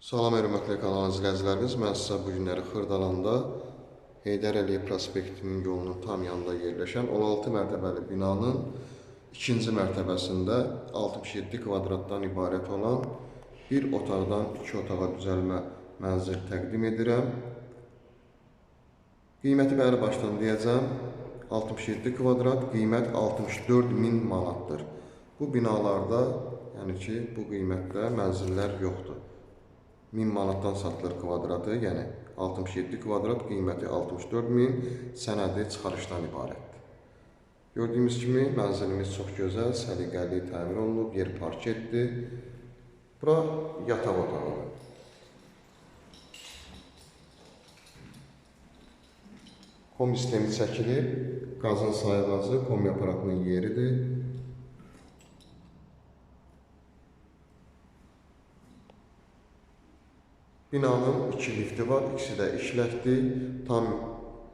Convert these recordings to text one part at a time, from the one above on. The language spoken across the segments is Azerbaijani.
Salam hörmətli kanal izləyicilərimiz. Mən sizə bu günləri Xırdalanda Heydər Əliyev prospektinin yolunun tam yanında yerləşən 16 mərtəbəli binanın ikinci mərtəbəsində 67 kvadratdan ibarət olan bir otaqdan iki otağa düzəlmə mənzil təqdim edirəm. Qiyməti bəri başdan deyəcəm. 67 kvadrat, qiymət 64 min manatdır. Bu binalarda, yəni ki, bu qiymətdə mənzillər yoxdur. 1000 manatdan satılır kvadratı, yəni 67 kvadrat qiyməti 64 min, sənədi çıxarışdan ibarətdir. Gördüyümüz kimi mənzilimiz çox gözəl, səliqəli təmir olunub, yer parketdir. Bura yataq otağıdır. Kom sistemi çəkilib, qazın sayğacı kombi aparatının yeridir. Binanın iki lifti var, ikisi də işləkdir. Tam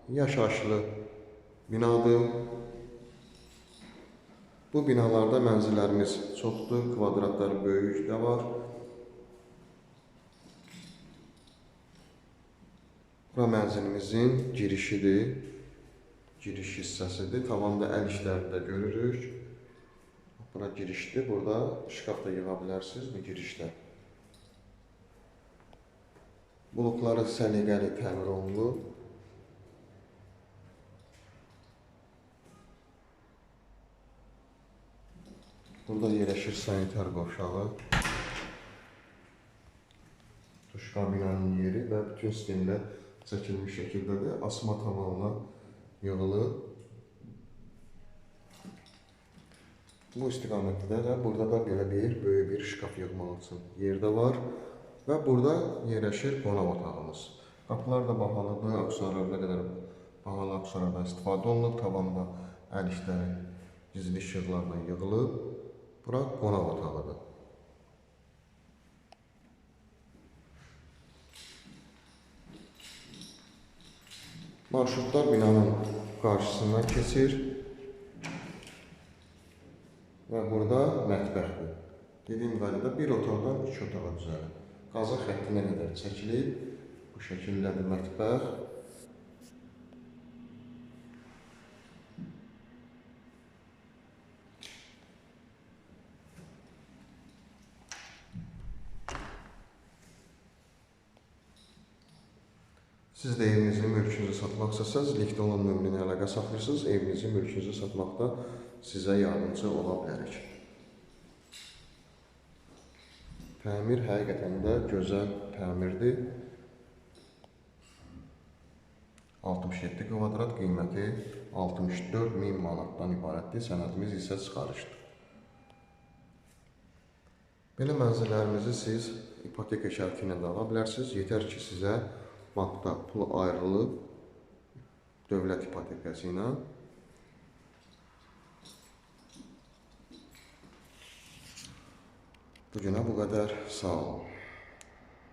yaşayışlı binadır. Bu binalarda mənzillərimiz çoxdur, kvadratlar böyük də var. Bura mənzilimizin girişidir. Giriş hissəsidir. Tavanda əl işlərini də görürük. Bura girişdir. Burada şkaf da yığa bilərsiniz bu girişdə. Blokları səliqəli təmir olunub. Burada yerləşir sanitar qovşağı. Duş kabinanın yeri və bütün sistemlər çəkilmiş şəkildədir. Asma tavanla yığılıb. Bu istiqamətdə də burada da belə bir böyük bir şkaf yığmaq üçün yer də var və burada yerləşir qonaq otağımız. Qapılar da bahalıdır, aksarlarına qədər bahalı aksarlardan istifadə olunub. Tavanda əl işləri gizli işıqlarla yığılıb. Bura qonaq otağıdır. Marşrutlar binanın qarşısından keçir və burada mətbəxdir. Dediyim qaydada bir otaqdan iki otağa düzəlir. Qazın xəttinə qədər çəkilib, bu şəkildədir mətbəx. Siz də evinizi, mülkünüzü satmaq istəsəz, linkdə olan nömrə əlaqə saxlayırsınız, evinizi, mülkünüzü satmaqda sizə yardımcı ola bilərik. Təmir həqiqətən də gözəl təmirdir. 67 kvadrat qiyməti 64 min manatdan ibarətdir. Sənədimiz isə çıxarışdır. Belə mənzillərimizi siz ipoteka şərti ilə də ala bilərsiniz. Yetər ki, sizə bankda pul ayrılıb dövlət ipotekası ilə. Bu günə bu qədər. Sağ olun.